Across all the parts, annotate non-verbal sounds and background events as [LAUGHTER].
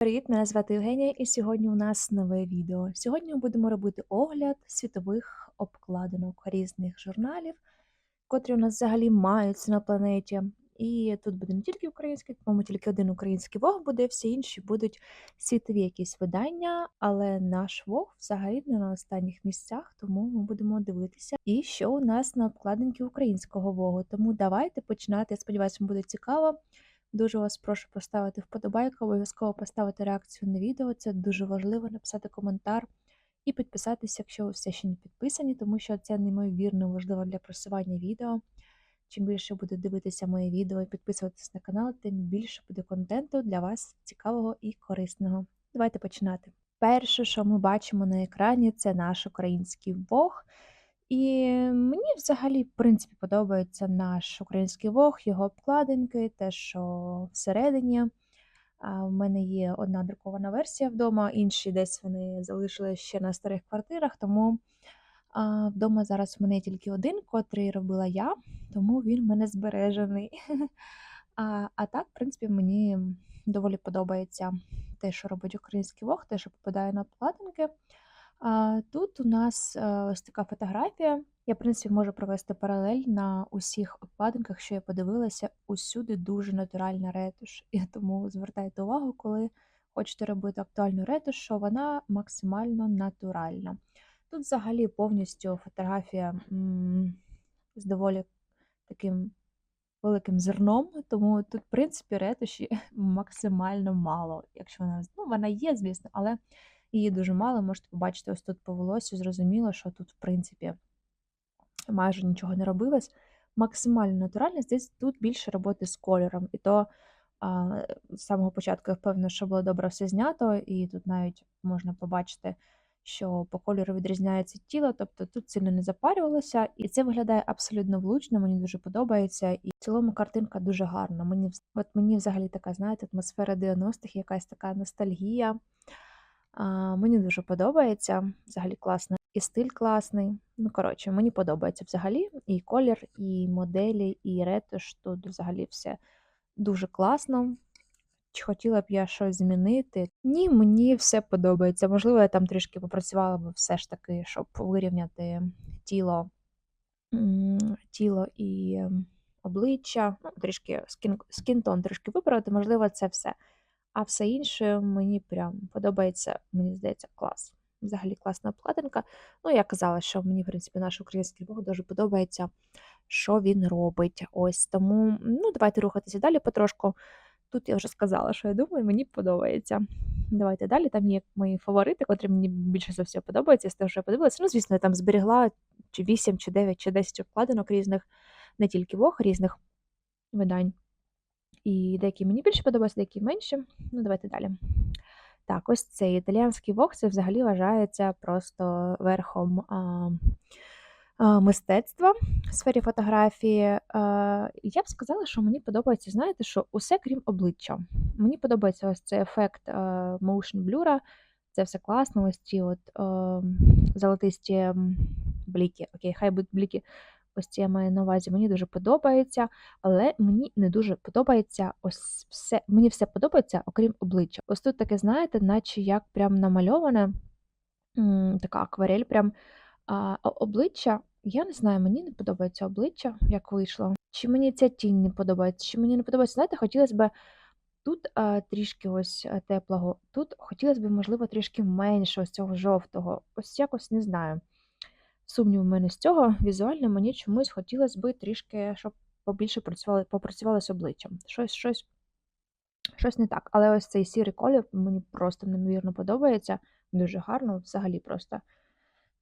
Привіт, мене звати Євгенія, і сьогодні у нас нове відео. Сьогодні ми будемо робити огляд світових обкладинок різних журналів, котрі у нас взагалі маються на планеті. І тут буде не тільки український, по-моєму, тільки один український вог буде, всі інші будуть світові якісь видання, але наш вог взагалі не на останніх місцях, тому ми будемо дивитися. І що у нас на обкладинці українського вогу. Тому давайте починати. Я сподіваюся, буде цікаво. Дуже вас прошу поставити вподобайку, обов'язково поставити реакцію на відео. Це дуже важливо, написати коментар і підписатися, якщо ви все ще не підписані, тому що це неймовірно важливо для просування відео. Чим більше буде дивитися моє відео і підписуватися на канал, тим більше буде контенту для вас цікавого і корисного. Давайте починати. Перше, що ми бачимо на екрані, це наш український Бог. І мені взагалі, в принципі, подобається наш український вог, його обкладинки, те, що всередині. А, В мене є одна друкована версія вдома, інші десь вони залишили ще на старих квартирах, тому а, вдома зараз у мене тільки один, котрий робила я, тому він в мене збережений. [LAUGHS] А, а так, в принципі, мені доволі подобається те, що робить український вог, те, що попадає на обкладинки. Тут у нас ось така фотографія. Я, в принципі, можу провести паралель на усіх обкладинках, що я подивилася, усюди дуже натуральна ретуш. І тому звертайте увагу, коли хочете робити актуальну ретуш, що вона максимально натуральна. Тут взагалі повністю фотографія м, з доволі таким великим зерном, тому тут, в принципі, ретуші [LAUGHS] максимально мало. Якщо вона ну, вона є, звісно, але її дуже мало. Можете побачити ось тут по волосю, зрозуміло, що тут, в принципі, майже нічого не робилось. Максимально натурально, здесь тут більше роботи з кольором. І то а, з самого початку я впевнена, що було добре все знято, і тут навіть можна побачити, що по кольору відрізняється тіло, тобто тут сильно не запарювалося, і це виглядає абсолютно влучно, мені дуже подобається. І в цілому картинка дуже гарна. Мені от мені взагалі така, знаєте, атмосфера 90-х, якась така ностальгія. Мені дуже подобається, взагалі класно. І стиль класний. Ну, коротше, мені подобається взагалі і колір, і моделі, і ретуш. Тут взагалі все дуже класно. Чи хотіла б я щось змінити? Ні, мені все подобається. Можливо, я там трішки попрацювала б все ж таки, щоб вирівняти тіло тіло і обличчя. Ну, трішки скін, скінтон трішки виправити, можливо, це все. А все інше мені прям подобається, мені здається, клас. Взагалі класна обкладинка. Ну, я казала, що мені, в принципі, наш український Бог дуже подобається, що він робить. Ось тому, ну, давайте рухатися далі потрошку. Тут я вже сказала, що я думаю, мені подобається. Давайте далі. Там є мої фаворити, котрі мені більше за все подобаються, з того, що я подивилася. Ну, звісно, я там зберігла чи 8, чи 9, чи 10 обкладинок різних, не тільки Вог, різних видань. І деякі мені більше подобаються, деякі менше. Ну, давайте далі. Так, ось цей італіянський вог це взагалі вважається просто верхом а, а, мистецтва в сфері фотографії. А, я б сказала, що мені подобається, знаєте, що усе крім обличчя. Мені подобається ось цей ефект а, motion blur, це все класно, ось ці от а, золотисті бліки. Окей, хай будуть бліки Ось це я маю на увазі, мені дуже подобається, але мені не дуже подобається ось все. Мені все подобається, окрім обличчя. Ось тут таке, знаєте, наче як прям намальоване, така акварель, прям а, обличчя. Я не знаю, мені не подобається обличчя, як вийшло. Чи мені ця тінь не подобається, чи мені не подобається, знаєте, хотілося б тут а, трішки ось теплого, тут хотілося б, можливо, трішки менше ось цього жовтого. Ось якось не знаю сумнів у мене з цього. Візуально мені чомусь хотілося б трішки, щоб побільше працювали, попрацювали з обличчям. Щось щось, щось не так. Але ось цей сірий колір мені просто неймовірно подобається. Дуже гарно, взагалі просто.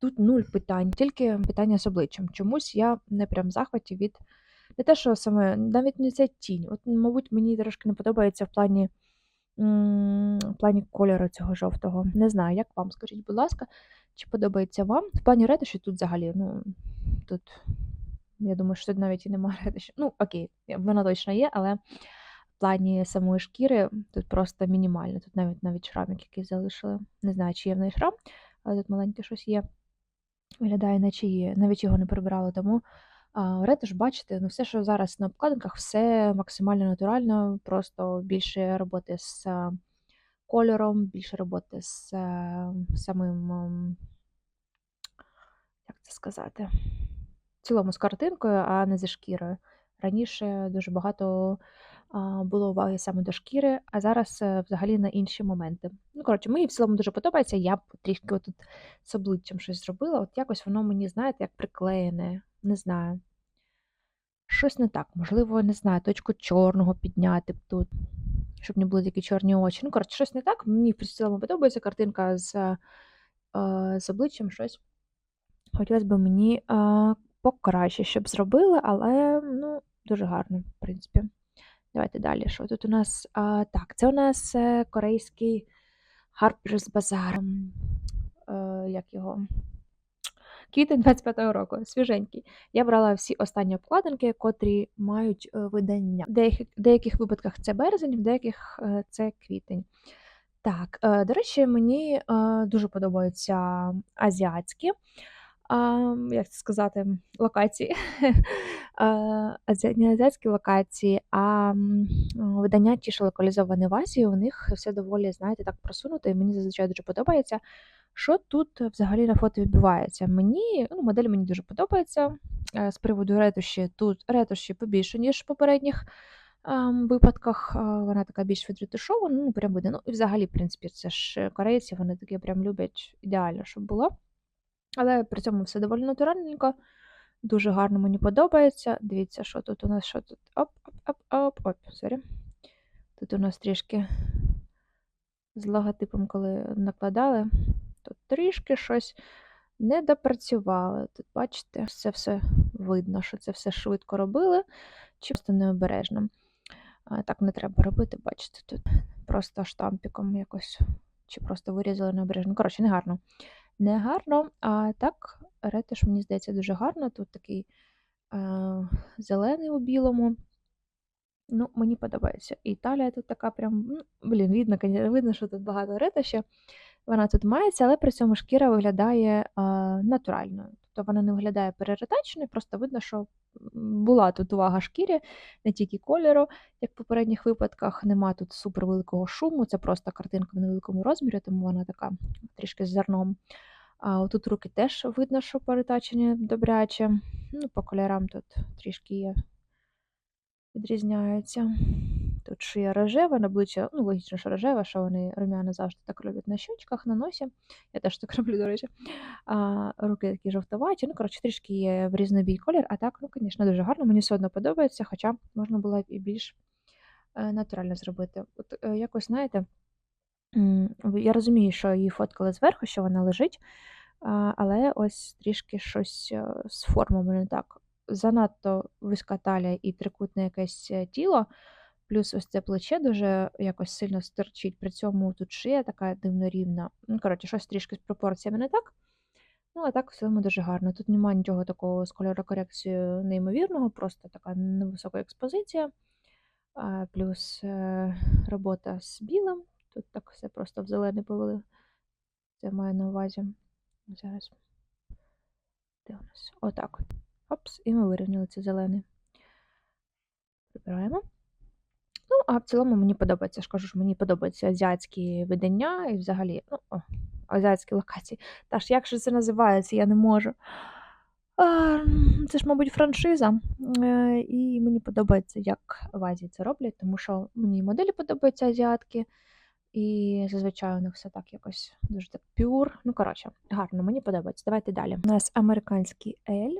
Тут нуль питань, тільки питання з обличчям. Чомусь я не прям в захваті від. Не те, що саме, навіть не ця тінь. От, мабуть, мені трошки не подобається в плані в плані кольору цього жовтого. Не знаю, як вам, скажіть, будь ласка, чи подобається вам? В плані ретуші тут взагалі, ну, тут, я думаю, що тут навіть і немає [LAUGHS] ретуші. Ну, окей, вона точно є, але в плані самої шкіри тут просто мінімально. Тут навіть навіть шрамик якийсь залишили. Не знаю, чи є в неї шрам, але тут маленьке щось є. Виглядає, наче є. Навіть його не прибирали, тому ретуш, бачите, ну все, що зараз на обкладинках, все максимально натурально, просто більше роботи з кольором, більше роботи з е, самим, ем, як це сказати, в цілому з картинкою, а не зі шкірою. Раніше дуже багато було уваги саме до шкіри, а зараз е, взагалі на інші моменти. Ну, коротше, мені в цілому дуже подобається. Я б трішки отут з обличчям щось зробила. От якось воно мені, знаєте, як приклеєне, не знаю. Щось не так, можливо, не знаю, точку чорного підняти б тут, щоб не були такі чорні очі. Ну, коротше, щось не так. Мені в цілому подобається картинка з, е, з обличчям щось. Хотілося б мені е, покраще, щоб зробили, але ну, дуже гарно, в принципі. Давайте далі. Що тут у нас? А, Так, це у нас е, корейський Harper's Bazaar. Е, Як його? Квітень 25-го року, свіженький. Я брала всі останні обкладинки, котрі мають е, видання. В деяких, деяких випадках це березень, в деяких е, це квітень. Так, е, до речі, мені дуже подобаються азіатські, як це сказати, локації. [LAUGHS] Не азіатські локації, а видання ті, що локалізовані в Азії, у них все доволі, знаєте, так просунуто, і мені зазвичай дуже подобається. Що тут взагалі на фото відбувається? Мені, ну, модель мені дуже подобається. Е, З приводу ретуші, тут ретуші побільше, ніж в попередніх ем, випадках. Е, Вона така більш відретушована, ну, прям видно. Ну, і взагалі, в принципі, це ж е, корейці, вони таке прям люблять ідеально, щоб було. Але при цьому все доволі натуральненько. Дуже гарно мені подобається. Дивіться, що тут у нас, що тут. Оп, оп, оп, оп, сорі. Тут у нас трішки з логотипом, коли накладали, тут трішки щось не допрацювали. Тут, бачите, це все видно, що це все швидко робили, чи просто необережно. Так не треба робити, бачите, тут просто штампіком якось, чи просто вирізали необережно. Коротше, не гарно. Не гарно, а так, ретиш, мені здається, дуже гарно. Тут такий е, зелений у білому. Ну, мені подобається. Італія тут така прям, ну, блін, видно, видно, що тут багато ретуші. Вона тут мається, але при цьому шкіра виглядає а, натуральною. Тобто вона не виглядає переретаченою, просто видно, що була тут увага шкірі, не тільки кольору, як в попередніх випадках. Нема тут супер великого шуму, це просто картинка в невеликому розмірі, тому вона така трішки з зерном. А отут руки теж видно, що перетачені добряче. Ну, по кольорам тут трішки є відрізняються. Тут шия рожева, на обличчя, ну, логічно, що рожева, що вони румяна завжди так роблять на щочках, на носі. Я теж так роблю, до речі. А, руки такі жовтоваті. Ну, коротше, трішки є в різнобій колір, а так, ну, звісно, дуже гарно. Мені все одно подобається, хоча можна було б і більш е, натурально зробити. От е, якось, знаєте, я розумію, що її фоткали зверху, що вона лежить, але ось трішки щось е, з формами не так. Занадто вузька талія і трикутне якесь тіло, плюс ось це плече дуже якось сильно стерчить, при цьому тут шия така дивно рівна. Ну, коротше, щось трішки з пропорціями не так. Ну, а так в цілому дуже гарно. Тут немає нічого такого з кольорокорекцією неймовірного, просто така невисока експозиція, плюс е, робота з білим. Тут так все просто в зелений повели. Це маю на увазі. Зараз. Де у нас? Отак. от. Опс, і ми вирівняли це зелений. Прибираємо. А в цілому мені подобається. Я ж мені подобаються азіатські видання і взагалі, ну, о, азіатські локації. Та ж як же це називається, я не можу. Це ж, мабуть, франшиза. Е, І мені подобається, як в Азії це роблять, тому що мені моделі подобаються азіатки, і зазвичай у них все так якось дуже так пюр. Ну, коротше, гарно, мені подобається. Давайте далі. У нас американський Ель.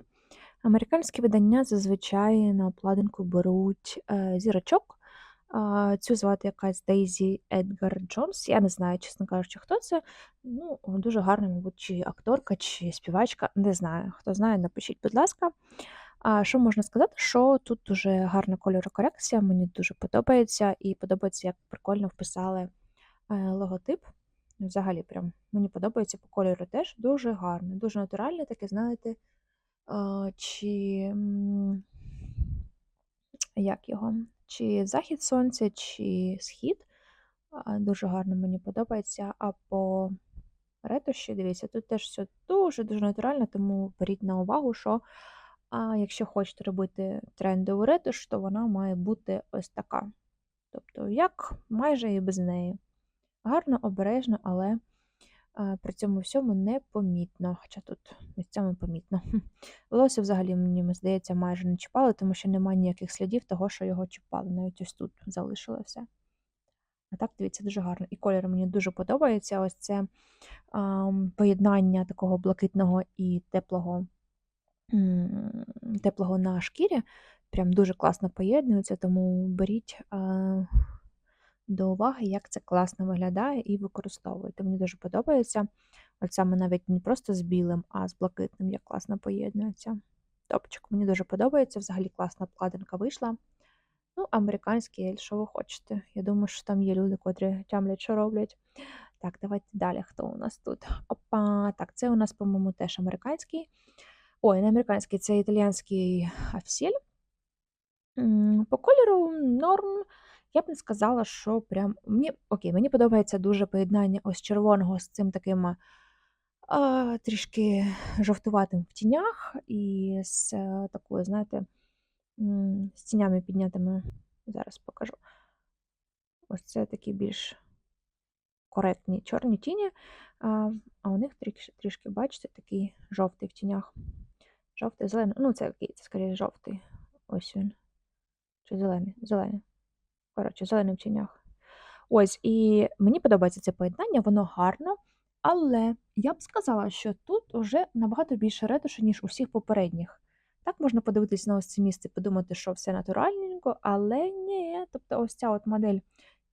Американські видання зазвичай на обкладинку беруть е, зірочок. Цю звати якась Дейзі Едгар Джонс. Я не знаю, чесно кажучи, хто це. Ну, дуже гарна, мабуть, чи акторка, чи співачка. Не знаю. Хто знає, напишіть, будь ласка. А що можна сказати? Що тут дуже гарна кольорокорекція, мені дуже подобається, і подобається, як прикольно вписали е, логотип. Взагалі, прям мені подобається по кольору теж дуже гарно, дуже натуральне, таке, знаєте, чи як його? Чи захід сонця, чи схід. Дуже гарно мені подобається. А по ретуші, дивіться, тут теж все дуже-дуже натурально, тому беріть на увагу, що а, якщо хочете робити трендову ретуш, то вона має бути ось така. Тобто, як майже і без неї. гарно, обережно, але при цьому всьому непомітно. Хоча тут місцями помітно. Волосся взагалі, мені здається, майже не чіпали, тому що немає ніяких слідів того, що його чіпали. Навіть ось тут залишили все. А так, дивіться, дуже гарно. І колір мені дуже подобається. Ось це а, поєднання такого блакитного і теплого теплого на шкірі. Прям дуже класно поєднується, тому беріть а, до уваги, як це класно виглядає, і використовуйте. Мені дуже подобається. От саме навіть не просто з білим, а з блакитним, як класно поєднується. Топчик, мені дуже подобається. Взагалі класна обкладинка вийшла. Ну, американський ель, що ви хочете. Я думаю, що там є люди, котрі тямлять, що роблять. Так, давайте далі. Хто у нас тут? Опа, так, це у нас, по-моєму, теж американський. Ой, не американський, це італіянський афсель. По кольору норм. Я б не сказала, що прям. Мені окей, мені подобається дуже поєднання ось червоного з цим таким а, трішки жовтуватим в тінях і з е, такою, знаєте, з тінями піднятими. Зараз покажу. Ось це такі більш коректні чорні тіні, а а у них трішки, трішки, бачите, такий жовтий в тінях. Жовтий, зелений. Ну, це це скоріше жовтий. Ось він. Чи зелений? Зелений. Коротше, зелений в. Ось, і мені подобається це поєднання, воно гарно. Але я б сказала, що тут вже набагато більше ретушу, ніж у всіх попередніх. Так можна подивитись на ось це місце подумати, що все натуральненько, але ні. Тобто ось ця от модель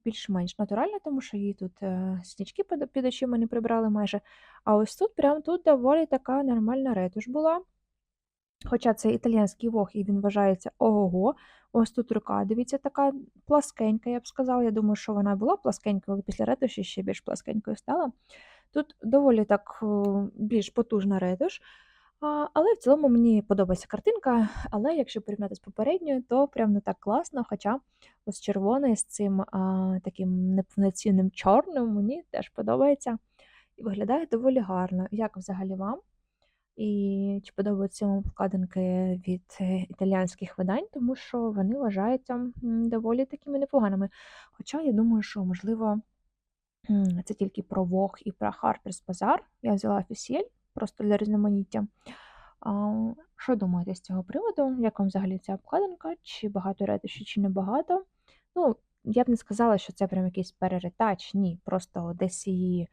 більш-менш натуральна, тому що її тут е, снічки під, очима не прибрали майже. А ось тут, прям тут доволі така нормальна ретуш була. Хоча це італійський вог, і він вважається ого-го. Ось тут рука, дивіться, така пласкенька, я б сказала. Я думаю, що вона була пласкенькою, але після ретуші ще більш пласкенькою стала. Тут доволі так більш потужна ретуш. Але в цілому мені подобається картинка, але якщо порівняти з попередньою, то прям не так класно. Хоча ось червоний з цим а, таким неповноцінним чорним мені теж подобається і виглядає доволі гарно. Як взагалі вам? І чи подобаються вам вкладинки від е, італіянських видань, тому що вони вважаються доволі такими непоганими. Хоча я думаю, що, можливо, це тільки про Вог і про Harper's Bazaar. Я взяла офіціль просто для різноманіття. Що думаєте з цього приводу? Як вам взагалі ця обкладинка? Чи багато ретуші, чи не багато? Ну, я б не сказала, що це прям якийсь переретач, ні. Просто десь її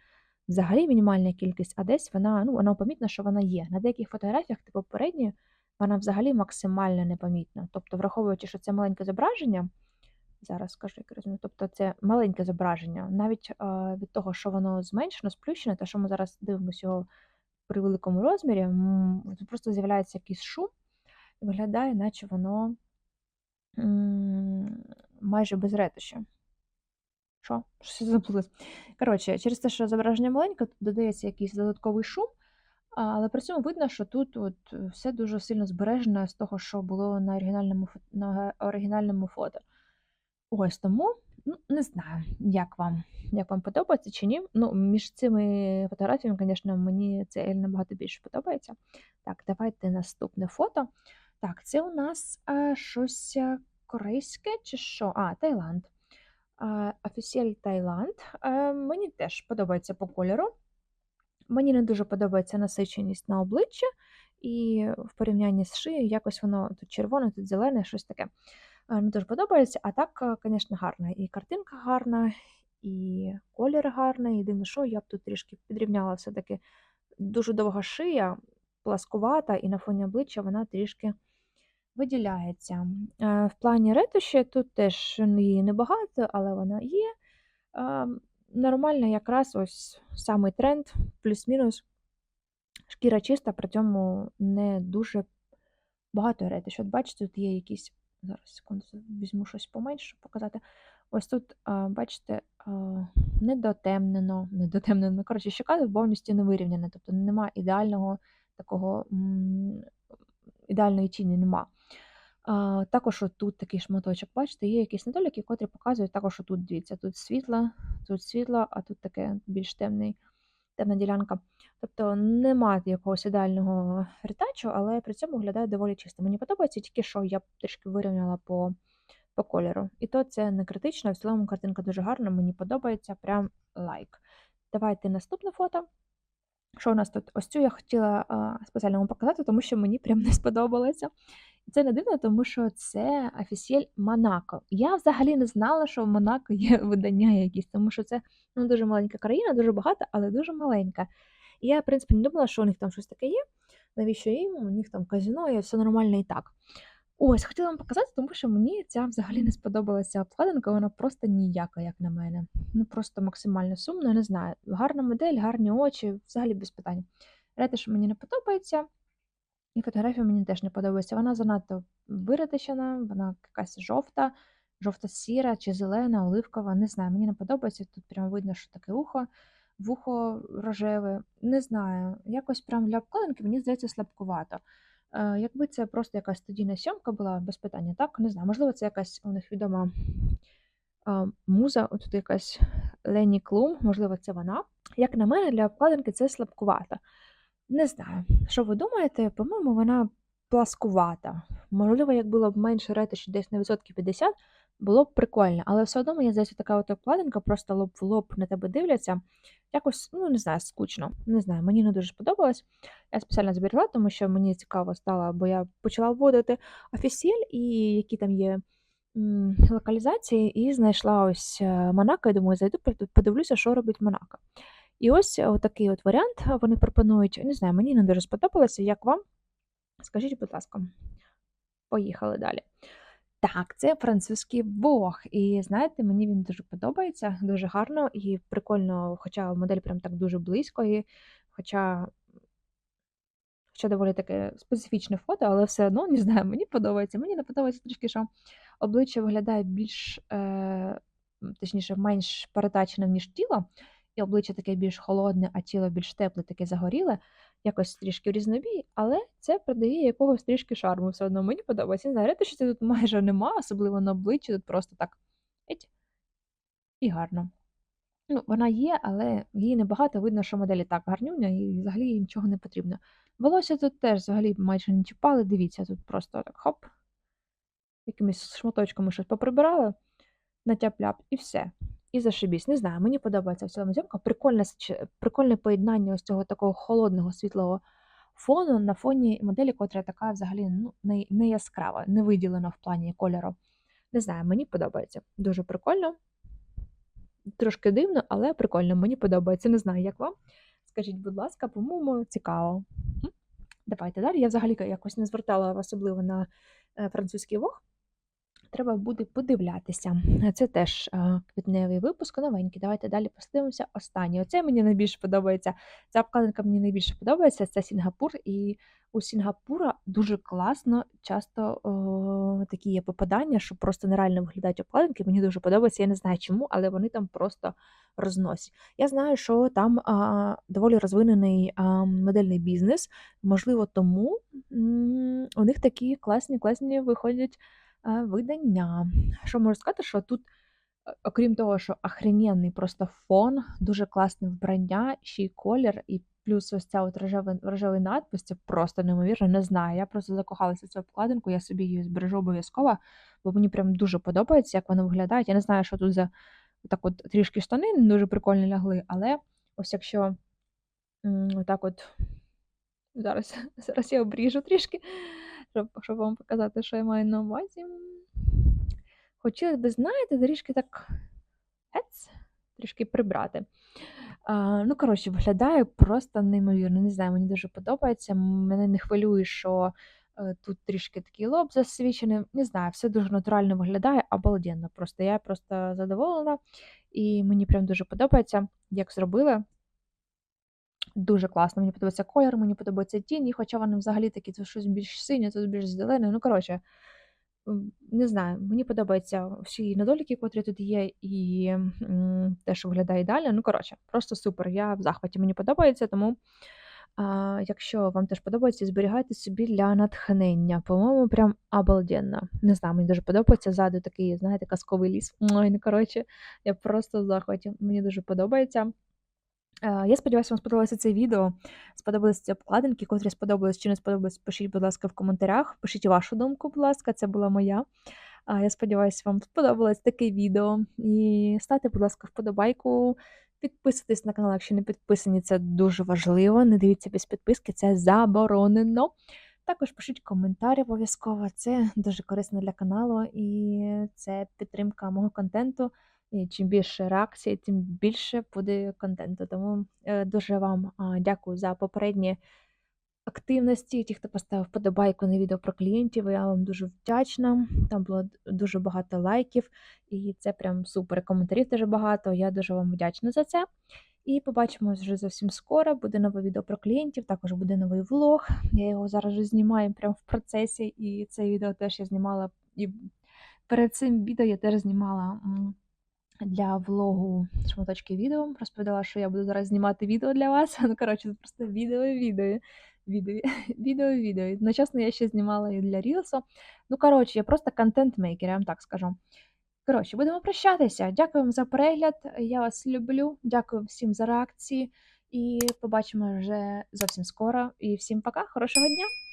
взагалі мінімальна кількість, а десь вона ну, вона помітна, що вона є. На деяких фотографіях, типу попередні, вона взагалі максимально непомітна. Тобто, враховуючи, що це маленьке зображення, зараз скажу, як розумію, тобто це маленьке зображення, навіть е, від того, що воно зменшено, сплющене, те, що ми зараз дивимося його при великому розмірі, просто з'являється якийсь шум, і виглядає, наче воно майже без ретуші. Що? Щось забулось. Коротше, через те, що зображення маленьке, тут додається якийсь додатковий шум, але при цьому видно, що тут от все дуже сильно збережено з того, що було на оригінальному на оригінальному фото. Ось тому, ну, не знаю, як вам як вам подобається чи ні. Ну, Між цими фотографіями, звісно, мені це набагато більше подобається. Так, давайте наступне фото. Так, це у нас а, щось корейське чи що? А, Таїланд. Офіціль Таїланд. Мені теж подобається по кольору. Мені не дуже подобається насиченість на обличчя, і в порівнянні з шиєю якось воно тут червоне, тут зелене, щось таке. Не дуже подобається. А так, звісно, гарна. І картинка гарна, і колір гарний. Єдине, що я б тут трішки підрівняла все-таки дуже довга шия, пласкувата, і на фоні обличчя вона трішки виділяється. Е, в плані ретуші тут теж її небагато, але вона є. Е, нормально, якраз ось самий тренд, плюс-мінус. Шкіра чиста, при цьому не дуже багато ретиш. От бачите, тут є якісь. Зараз секунду, візьму щось поменше, щоб показати. Ось тут, бачите, недотемнено, недотемнено, коротше, щока повністю не вирівняна, тобто немає ідеального такого ідеальної тіні нема. А, Також тут такий шматочок, бачите, є якісь недоліки, котрі показують також тут, дивіться, тут світло, тут світло, а тут таке більш темний, темна ділянка. Тобто немає якогось ідеального ретачу, але при цьому виглядає доволі чисто. Мені подобається тільки що я трішки вирівняла по по кольору. І то це не критично, в цілому картинка дуже гарна, мені подобається, прям лайк. Давайте наступне фото. Що у нас тут? Ось цю я хотіла а, спеціально вам показати, тому що мені прям [LAUGHS] не сподобалося. І це не дивно, тому що це офіційн Монако. Я взагалі не знала, що в Монако є [LAUGHS] видання якісь, тому що це ну, дуже маленька країна, дуже багата, але дуже маленька. І я, в принципі, не думала, що у них там щось таке є. Навіщо їм? У них там казино і все нормально і так. Ось, хотіла вам показати, тому що мені ця взагалі не сподобалася обкладинка, вона просто ніяка, як на мене. Ну просто максимально сумно, я не знаю. Гарна модель, гарні очі, взагалі без питань. Ретиш мені не подобається, і фотографія мені теж не подобається. Вона занадто виратищена, вона якась жовта, жовто-сіра чи зелена, оливкова. Не знаю, мені не подобається. Тут прямо видно, що таке ухо, вухо рожеве. Не знаю. Якось прям для обкладинки мені здається слабкувато. Е, Якби це просто якась студійна сьомка була, без питання, так? Не знаю, можливо, це якась у них відома а, муза, тут якась Лені Клум, можливо, це вона. Як на мене, для обкладинки це слабкувата. Не знаю, що ви думаєте? По-моєму, вона пласкувата. Можливо, як було б менше ретиші десь на відсотків 50, було б прикольно. Але все одно, мені здається, така от обкладинка, просто лоб в лоб на тебе дивляться. Якось, ну не знаю, скучно. Не знаю, мені не дуже сподобалось. Я спеціально зберегла, тому що мені цікаво стало, бо я почала вводити офісіль і які там є м, локалізації, і знайшла ось е, Монако. Я думаю, зайду, подивлюся, що робить Монако. І ось е, такий от варіант вони пропонують. Не знаю, мені не дуже сподобалося. Як вам? Скажіть, будь ласка. Поїхали далі. Так, це французький Бог. І знаєте, мені він дуже подобається, дуже гарно і прикольно, хоча модель прям так дуже близько, і хоча, хоча доволі таке специфічне фото, але все одно [LAUGHS] не знаю, мені подобається. Мені не подобається трішки, що обличчя виглядає більш, е, точніше, менш перетаченим, ніж тіло, і обличчя таке більш холодне, а тіло більш тепле, таке загоріле, якось трішки в різнобій, але це придає якогось трішки шарму все одно. Мені подобається. Не знаю, ретуші тут майже нема, особливо на обличчі, тут просто так еть, і гарно. Ну, вона є, але її небагато. Видно, що моделі так гарнюня, і взагалі їй нічого не потрібно. Волосся тут теж взагалі майже не чіпали. Дивіться, тут просто так хоп, якимись шматочками щось поприбирали, натяп-ляп, і все. І зашибісь. Не знаю, мені подобається в цілому зйомка. Прикольне, прикольне поєднання ось цього такого холодного світлого фону на фоні моделі, котра така взагалі ну, не, не яскрава, не виділена в плані кольору. Не знаю, мені подобається. Дуже прикольно. Трошки дивно, але прикольно, мені подобається. Не знаю, як вам. Скажіть, будь ласка, по-моєму, цікаво. Давайте далі. Я взагалі якось не звертала особливо на е, французький вог. Треба буде подивлятися. Це теж е, квітневий випуск, новенький. Давайте далі подивимося. Останній. Оце мені найбільше подобається. Ця обкладинка мені найбільше подобається. Це Сінгапур. І у Сінгапура дуже класно, часто о, такі є попадання, що просто нереально виглядають обкладинки. Мені дуже подобається. Я не знаю чому, але вони там просто розносять. Я знаю, що там а, доволі розвинений а, модельний бізнес. Можливо, тому м, у них такі класні, класні виходять видання. Що можу сказати, що тут. Окрім того, що охрененний просто фон, дуже класне вбрання, ще й колір, і плюс ось ця от рожевий, рожевий надпис, це просто неймовірно, не знаю. Я просто закохалася в цю обкладинку, я собі її збережу обов'язково, бо мені прям дуже подобається, як вона виглядає. Я не знаю, що тут за так от трішки штани дуже прикольно лягли, але ось якщо м, отак от зараз, [LAUGHS] зараз я обріжу трішки, щоб, щоб вам показати, що я маю на увазі. Хотілося б, знаєте, трішки так ец, трішки прибрати. А, ну, коротше, виглядає просто неймовірно. Не знаю, мені дуже подобається. Мене не хвилює, що е, тут трішки такий лоб засвічений. Не знаю, все дуже натурально виглядає, обалденно. Просто я просто задоволена, і мені прям дуже подобається, як зробили. Дуже класно. Мені подобається колір, мені подобається тіні, хоча вони взагалі такі, тут щось більш синє, тут більш зелене. Ну, коротше, не знаю, мені подобаються всі недоліки, котрі тут є, і те, що виглядає ідеально. Ну, коротше, просто супер. Я в захваті мені подобається, тому а, якщо вам теж подобається, зберігайте собі для натхнення. По-моєму, прям обалденно. Не знаю, мені дуже подобається. Ззаду такий, знаєте, казковий ліс. Ой, ну коротше, я просто в захваті. Мені дуже подобається. Е, Я сподіваюся, вам сподобалося це відео. Сподобалися ці обкладинки, котрі сподобались чи не сподобались, пишіть, будь ласка, в коментарях. Пишіть вашу думку, будь ласка, це була моя. Я сподіваюся, вам сподобалось таке відео. І ставте, будь ласка, вподобайку. Підписуйтесь на канал, якщо не підписані, це дуже важливо. Не дивіться без підписки, це заборонено. Також пишіть коментарі обов'язково. Це дуже корисно для каналу і це підтримка мого контенту. І чим більше реакцій, тим більше буде контенту. Тому е, дуже вам дякую за попередні активності. Ті, хто поставив вподобайку на відео про клієнтів, я вам дуже вдячна. Там було дуже багато лайків, і це прям супер. Коментарів теж багато. Я дуже вам вдячна за це. І побачимось вже зовсім скоро. Буде нове відео про клієнтів, також буде новий влог. Я його зараз вже знімаю прямо в процесі, і це відео теж я знімала. І перед цим відео я теж знімала для влогу шматочки відео. Розповідала, що я буду зараз знімати відео для вас. [LAUGHS] Ну, коротше, це просто відео, відео. Відео, відео. Одночасно я ще знімала і для Рілсу. Ну, коротше, я просто контент-мейкер, я вам так скажу. Коротше, будемо прощатися. Дякую вам за перегляд. Я вас люблю. Дякую всім за реакції. І побачимо вже зовсім скоро. І всім пока, хорошого дня!